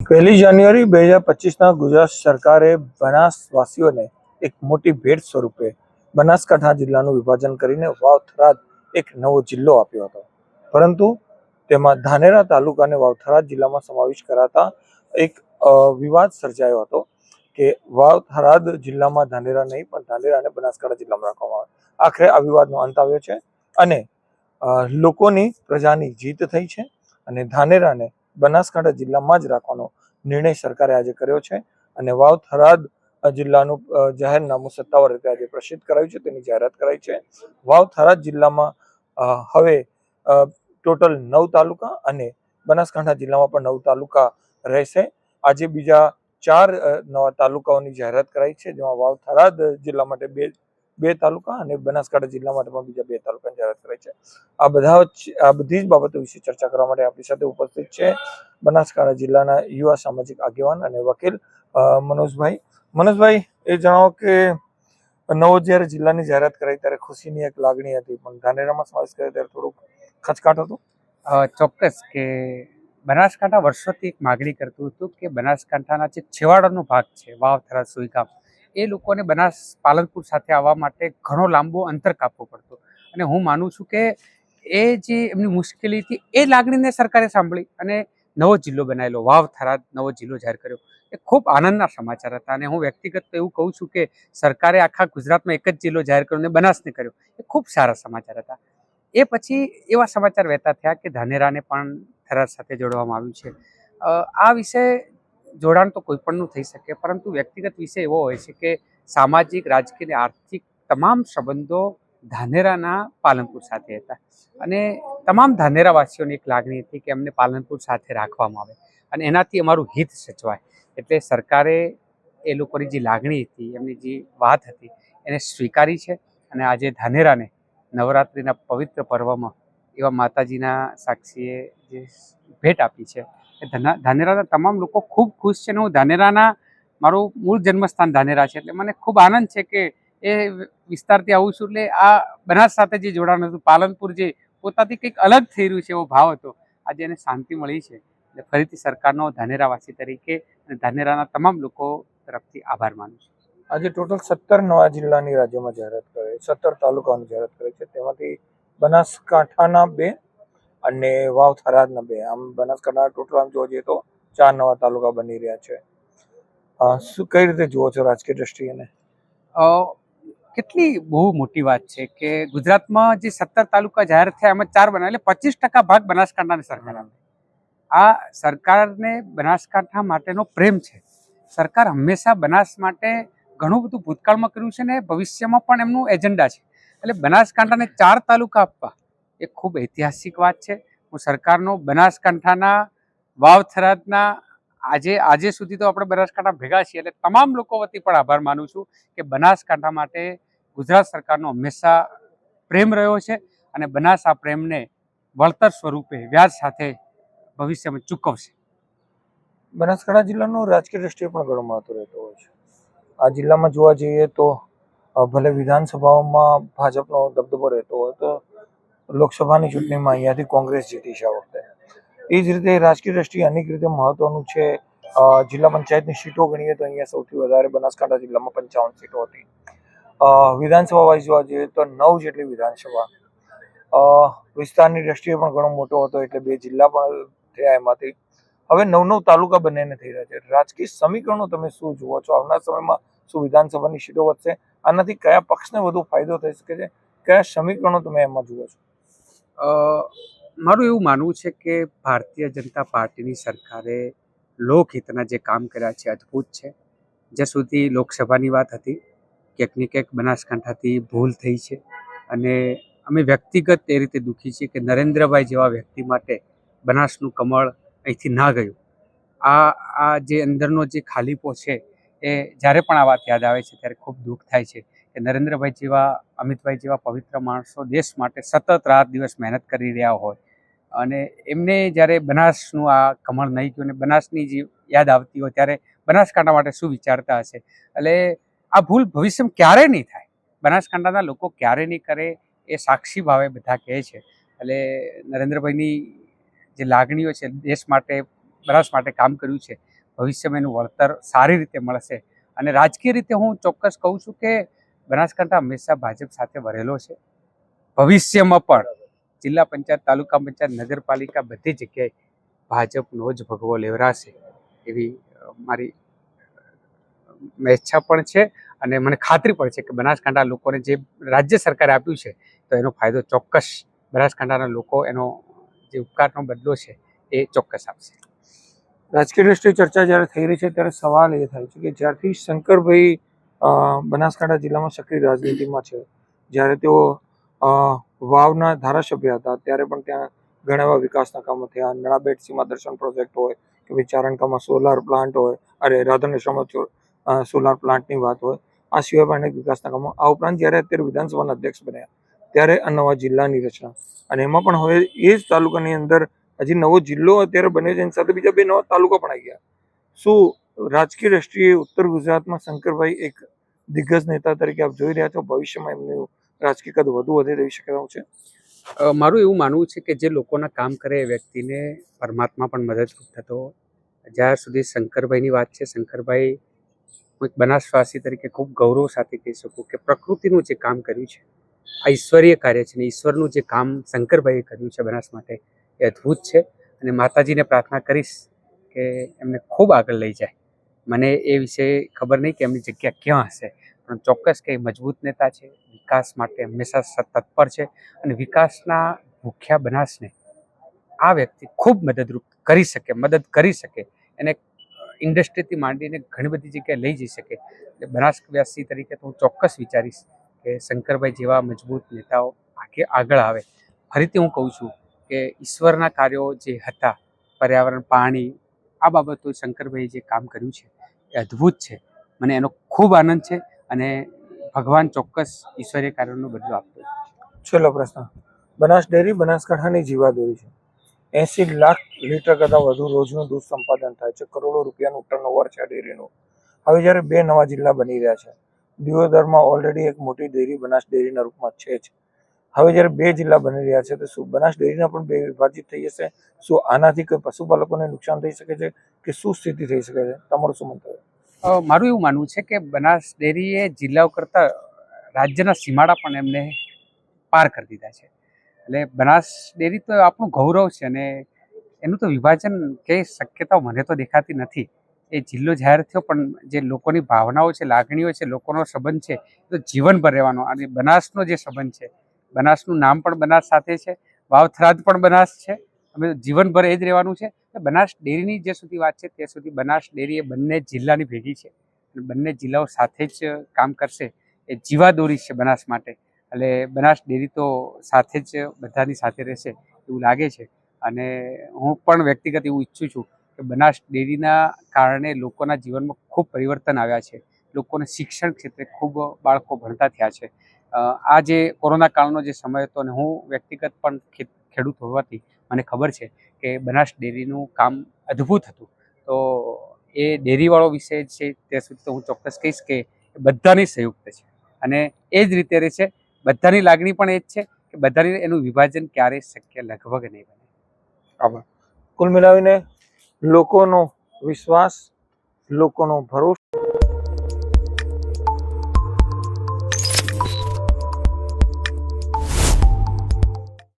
પહેલી જાન્યુઆરી બે હજાર પચીસના ગુજરાત સરકારે બનાસવાસીઓને એક મોટી ભેટ સ્વરૂપે બનાસકાંઠા જિલ્લાનું વિભાજન કરીને વાવથરાદ એક નવો જિલ્લો આપ્યો હતો. પરંતુ તેમાં ધાનેરા તાલુકાને વાવ થરાદ જિલ્લામાં સમાવેશ કરાતા એક વિવાદ સર્જાયો હતો કે વાવથરાદ જિલ્લામાં ધાનેરા નહીં, પણ ધાનેરા અને બનાસકાંઠા જિલ્લામાં રાખવામાં આવે. આખરે આ વિવાદનો અંત આવ્યો છે અને લોકોની પ્રજાની જીત થઈ છે અને ધાનેરાને બનાસકાંઠા જિલ્લામાં જ રાખવાનો નિર્ણય સરકારે આજે કર્યો છે અને વાવ થરાદ જિલ્લાનું જાહેરનામું સત્તાવાર રીતે આજે પ્રસિદ્ધ કરાયું છે, તેની જાહેરાત કરાઈ છે. વાવ થરાદ જિલ્લામાં હવે ટોટલ નવ તાલુકા અને બનાસકાંઠા જિલ્લામાં પણ નવ તાલુકા રહેશે. આજે બીજા ચાર નવા તાલુકાઓની જાહેરાત કરાઈ છે, જેમાં વાવ થરાદ જિલ્લા માટે બે બે તાલુકા અને બનાસકાંઠા જિલ્લા માટે પણ બીજા બે તાલુકાની જાહેરાત કરાઈ છે. આ બધા આ બધી જ બાબતો વિશે ચર્ચા કરવા માટે આપણી સાથે ઉપસ્થિત છે બનાસકાંઠા જિલ્લાના યુવા સામાજિક આગેવાન અને વકીલ મનોજભાઈ. મનોજભાઈ, એ જણાવો કે નવો જ્યારે જિલ્લાની જાહેરાત કરાઈ ત્યારે ખુશીની એક લાગણી હતી, પણ ધાનેરામાં સમાવેશ કર્યો ત્યારે થોડુંક ખચકાટ હતું? ચોક્કસ કે બનાસકાંઠા વર્ષોથી એક માગણી કરતું હતું કે બનાસકાંઠાના જે છેવાડાનો ભાગ છે, વાવ થરા સુઈગામ એ લોકોને બનાસ પાલનપુર સાથે આવવા માટે ઘણો લાંબો અંતર કાપવો પડતો. અને હું માનું છું કે એ જે એમની મુશ્કેલી હતી, એ લાગણીને સરકારે સાંભળી અને નવો જિલ્લો બનાવેલો. વાવ થરાદ નવો જિલ્લો જાહેર કર્યો. એ ખૂબ આનંદના સમાચાર હતા અને હું વ્યક્તિગત તો એવું કહું છું કે સરકારે આખા ગુજરાતમાં એક જ જિલ્લો જાહેર કર્યો અને બનાસને કર્યો. એ ખૂબ સારા સમાચાર હતા. એ પછી એવા સમાચાર વહેતા થયા કે ધાનેરાને પણ થરાદ સાથે જોડવામાં આવ્યું છે. આ વિષય જોડાણ તો કોઈ પણનું થઈ શકે, પરંતુ વ્યક્તિગત વિષય એવો હોય છે કે સામાજિક, રાજકીય અને આર્થિક તમામ સંબંધો ધાનેરાના પાલનપુર સાથે હતા. અને તમામ ધાનેરાવાસીઓની એક લાગણી હતી કે એમને પાલનપુર સાથે રાખવામાં આવે અને એનાથી અમારું હિત સચવાય. એટલે સરકારે એ લોકોની જે લાગણી હતી, એમની જે વાત હતી, એને સ્વીકારી છે અને આજે ધાનેરાને નવરાત્રિના પવિત્ર પર્વમાં એવા માતાજીના સાક્ષીએ જે ભેટ આપી છે ધાનેરાના તમામ લોકો ખૂબ ખુશ છે અને હું ધાનેરાના, મારું મૂળ જન્મસ્થાન ધાનેરા છે, એટલે મને ખૂબ આનંદ છે કે એ વિસ્તારથી આવું છું, એટલે આ બનાસ સાથે જે જોડાણ હતું, પાલનપુર જે, પોતાથી કંઈક અલગ થઈ રહ્યું છે એવો ભાવ હતો, આજે એને શાંતિ મળી છે, એટલે ફરીથી સરકારનો ધાનેરાવાસી તરીકે અને ધાનેરાના તમામ લોકો તરફથી આભાર માનું છું. આજે ટોટલ સત્તર નવા જિલ્લાની રાજ્યમાં જાહેરાત કરે સત્તર તાલુકાઓની જાહેરાત કરે છે, તેમાંથી બનાસકાંઠાના બે અને વાવ થરાદના બે. આમ બનાસકાંઠા ટોટલ આમ જોવા જઈએ તો ચાર નવા તાલુકા બની રહ્યા છે. શું કઈ રીતે જુઓ છો રાજકીય દ્રષ્ટિએ? કેટલી બહુ મોટી વાત છે કે ગુજરાતમાં જે સત્તર તાલુકા જાહેર થયા એમાં ચાર બનાવ્યા એટલે પચીસ ટકા ભાગ બનાસકાંઠાની સરકાર આ સરકારને બનાસકાંઠા માટેનો પ્રેમ છે. સરકાર હંમેશા બનાસ માટે ઘણું બધું ભૂતકાળમાં કર્યું છે ને ભવિષ્યમાં પણ એમનું એજન્ડા છે. એટલે બનાસકાંઠાને ચાર તાલુકા આપવા એ ખૂબ ઐતિહાસિક વાત છે. હું સરકારનો બનાસકાંઠાના વાવ થરાદના આજે આજે સુધી તો આપણે બનાસકાંઠા ભેગા છીએ એટલે તમામ લોકો વતી પણ આભાર માનું છું કે બનાસકાંઠા માટે ગુજરાત સરકારનો હંમેશા પ્રેમ રહ્યો છે અને બનાસ આ પ્રેમને વળતર સ્વરૂપે વ્યાજ સાથે ભવિષ્યમાં ચૂકવશે. બનાસકાંઠા જિલ્લાનું રાજકીય દ્રષ્ટિએ પણ ઘણું મહત્વ રહેતું હોય છે. આ જિલ્લામાં જોવા જઈએ તો ભલે વિધાનસભાઓમાં ભાજપનો દબદબો રહેતો હોય તો લોકસભાની ચૂંટણીમાં અહીંયાથી કોંગ્રેસ જીતી છે આ વખતે. એ જ રીતે રાજકીય દ્રષ્ટિએ અનેક રીતે મહત્વનું છે જિલ્લા પંચાયતની સીટો ગણીએ તો અહીંયા સૌથી વધારે બનાસકાંઠા જિલ્લામાં પંચાવન સીટો હતી. વિધાનસભા વાઇઝ જોવા જઈએ તો નવ જેટલી વિધાનસભા. વિસ્તારની દ્રષ્ટિએ પણ ઘણો મોટો હતો એટલે બે જિલ્લા પણ થયા એમાંથી. હવે નવ નવ તાલુકા બંનેને થઈ રહ્યા છે. રાજકીય સમીકરણો તમે શું જુઓ છો? આવનાર સમયમાં શું વિધાનસભાની સીટો વધશે? આનાથી કયા પક્ષને વધુ ફાયદો થઈ શકે છે? કયા સમીકરણો તમે એમાં જુઓ છો? મારું એવું માનવું છે કે ભારતીય જનતા પાર્ટીની સરકારે લોકહિતના જે કામ કર્યા છે અદ્ભુત છે. જ્યાં સુધી લોકસભાની વાત હતી, ક્યાંક ને ક્યાંક બનાસકાંઠાથી ભૂલ થઈ છે અને અમે વ્યક્તિગત એ રીતે દુઃખી છીએ કે નરેન્દ્રભાઈ જેવા વ્યક્તિ માટે બનાસનું કમળ અહીંથી ના ગયું. આ આ જે અંદરનો જે ખાલીપો છે એ જ્યારે પણ આ વાત યાદ આવે છે ત્યારે ખૂબ દુઃખ થાય છે. કે નરેન્દ્રભાઈ જેવા, અમિતભાઈ જેવા પવિત્ર માણસો દેશ માટે સતત રાત દિવસ મહેનત કરી રહ્યા હોય. અને એમને જ્યારે બનાસનું આ કમળ નહીં ગયું અને બનાસની જે યાદ આવતી હોય ત્યારે બનાસકાંઠા માટે શું વિચારતા હશે? એટલે આ ભૂલ ભવિષ્યમાં ક્યારે નહીં થાય? બનાસકાંઠાના લોકો ક્યારે નહીં કરે એ સાક્ષી ભાવે બધા કહે છે. એટલે નરેન્દ્રભાઈની જે લાગણીઓ છે, દેશ માટે, બનાસ માટે કામ કર્યું છે, ભવિષ્યમાં એનું વળતર સારી રીતે મળશે. અને રાજકીય રીતે હું ચોક્કસ કહું છું કે બનાસકાંઠા હંમેશા ભાજપ સાથે વરેલો છે. ભવિષ્યમાં પણ જિલ્લા પંચાયત, તાલુકા પંચાયત, નગરપાલિકા બધી જગ્યાએ ભાજપનો જ ભગવો લેવરાશે એવી મારી ઈચ્છા પણ છે અને મને ખાતરી પણ છે કે બનાસકાંઠા લોકોને જે રાજ્ય સરકારે આપ્યું છે, તો એનો ફાયદો ચોક્કસ બનાસકાંઠાના લોકો એનો જે ઉપકારનો બદલો છે એ ચોક્કસ આપશે. રાજકીય દ્રષ્ટિએ ચર્ચા જ્યારે થઈ રહી છે ત્યારે સવાલ એ થાય છે કે જ્યારથી શંકરભાઈ બનાસકાંઠા જિલ્લામાં સક્રિય રાજનીતિમાં છે. જ્યારે તેઓ વાવના ધારાસભ્ય હતા, ત્યારે પણ ત્યાં ઘણા એવા વિકાસના કામો થયા. નળાબેટ સીમા દર્શન પ્રોજેક્ટ હોય કે ભાઈ ચારણકામાં સોલાર પ્લાન્ટ હોય, અરે રાધનેશ્વરમાં સોલાર પ્લાન્ટની વાત હોય, આ સિવાય પણ અનેક વિકાસના કામો. આ ઉપરાંત જ્યારે અત્યારે વિધાનસભાના અધ્યક્ષ બન્યા, ત્યારે આ નવા જિલ્લાની રચના. અને એમાં પણ હવે એ જ તાલુકાની અંદર હજી નવો જિલ્લો અત્યારે બન્યો છે, એની સાથે બીજા બે નવા તાલુકા પણ આવી ગયા. શું રાજકીય દ્રષ્ટિએ ઉત્તર ગુજરાતમાં શંકરભાઈ એક દિગ્ગજ નેતા તરીકે આપ જોઈ રહ્યા છો. ભવિષ્યમાં એમનું રાજકીય કદ વધુ વધે તેવી શક્યતાઓ છે. મારું એવું માનવું છે કે જે લોકોના કામ કરે એ વ્યક્તિને પરમાત્મા પણ મદદરૂપ થતો જ્યાં સુધી શંકરભાઈની વાત છે, શંકરભાઈ હું એક બનાસવાસી તરીકે ખૂબ ગૌરવ સાથે કહી શકું કે પ્રકૃતિનું જે કામ કર્યું છે, આ ઈશ્વરીય કાર્ય છે ને ઈશ્વરનું જે કામ શંકરભાઈએ કર્યું છે બનાસ માટે એ અદ્ભુત છે. અને માતાજીને પ્રાર્થના કરીશ કે એમને ખૂબ આગળ લઈ જાય. મને એ વિશે ખબર નહીં કે એમની જગ્યા ક્યાં હશે. પણ ચોક્કસ કે મજબૂત નેતા છે, વિકાસ માટે હંમેશા તત્પર છે અને વિકાસના ભૂખ્યા બનાસને આ વ્યક્તિ ખૂબ મદદરૂપ કરી શકે, મદદ કરી શકે. એને ઇન્ડસ્ટ્રીથી માંડીને ઘણી બધી જગ્યાએ લઈ જઈ શકે. એટલે બનાસવાસી તરીકે તો હું ચોક્કસ વિચારીશ કે શંકરભાઈ જેવા મજબૂત નેતાઓ આગે આગળ આવે. ફરીથી હું કહું છું કે ઈશ્વરના કાર્યો જે હતા, પર્યાવરણ, પાણી આ બાબતો શંકરભાઈએ જે કામ કર્યું છે, એ અદ્ભુત છે. મને એનો ખૂબ આનંદ છે અને ભગવાન ચોક્કસ ઈશ્વરીય કાર્યનો બદલો આપતો. છેલ્લો પ્રશ્ન. બનાસ ડેરી બનાસકાંઠાની જીવાદોરી છે. એસી લાખ લીટર કરતાં વધુ રોજનું દૂધ સંપાદન થાય છે. કરોડો રૂપિયાનું ટર્નઓવર છે આ ડેરીનું. હવે જ્યારે બે નવા જિલ્લા બની રહ્યા છે. દિયોદરમાં ઓલરેડી એક મોટી ડેરી બનાસ ડેરીના રૂપમાં છે જ. હવે જ્યારે બે જિલ્લા બની રહ્યા છે, તો શું બનાસ ડેરીના પણ બે વિભાજિત થઈ જશે? શું આનાથી કોઈ પશુપાલકોને નુકસાન થઈ શકે છે કે શું સ્થિતિ થઈ શકે છે? તમારું શું મંતવ્ય મારું એવું માનવું છે કે બનાસ ડેરીએ જિલ્લાઓ કરતાં રાજ્યના સીમાડા પણ એમને પાર કરી દીધા છે. એટલે બનાસ ડેરી તો આપણું ગૌરવ છે અને એનું તો વિભાજન કે શક્યતાઓ મને તો દેખાતી નથી. એ જિલ્લો જાહેર થયો, પણ જે લોકોની ભાવનાઓ છે, લાગણીઓ છે, લોકોનો સંબંધ છે તો જીવનભર રહેવાનો અને બનાસનો જે સંબંધ છે બનાસનું નામ પણ બનાસ સાથે છે, વાવથરાદ પણ બનાસ છે. અમે જીવનભર એ જ રહેવાનું છે. બનાસ ડેરીની જે સુધી વાત છે તે સુધી બનાસ ડેરી એ બંને જિલ્લાની ભેગી છે. અને બંને જિલ્લાઓ સાથે જ કામ કરશે. એ જીવાદોરી છે બનાસ માટે. એટલે બનાસ ડેરી તો સાથે જ બધાની સાથે રહેશે એવું લાગે છે. અને હું પણ વ્યક્તિગત એવું ઈચ્છું છું કે બનાસ ડેરીના કારણે લોકોના જીવનમાં ખૂબ પરિવર્તન આવ્યા છે. લોકોને શિક્ષણ ક્ષેત્રે ખૂબ બાળકો ભણતા થયા છે. આ જે કોરોના કાળનો જે સમય હતો અને હું વ્યક્તિગત પણ ખેડૂત હોવાથી મને ખબર છે કે બનાસ ડેરીનું કામ અદ્ભુત હતું. તો એ ડેરીવાળો વિષય છે, ત્યાં સુધી તો હું ચોક્કસ કહીશ કે બધાની સંયુક્ત છે. અને એ જ રીતે રહે છે, બધાની લાગણી પણ એ જ છે કે બધાની એનું વિભાજન ક્યારેય શક્ય લગભગ નહીં બને. આભાર. કુલ મિલાવીને લોકોનો વિશ્વાસ, લોકોનો ભરોસો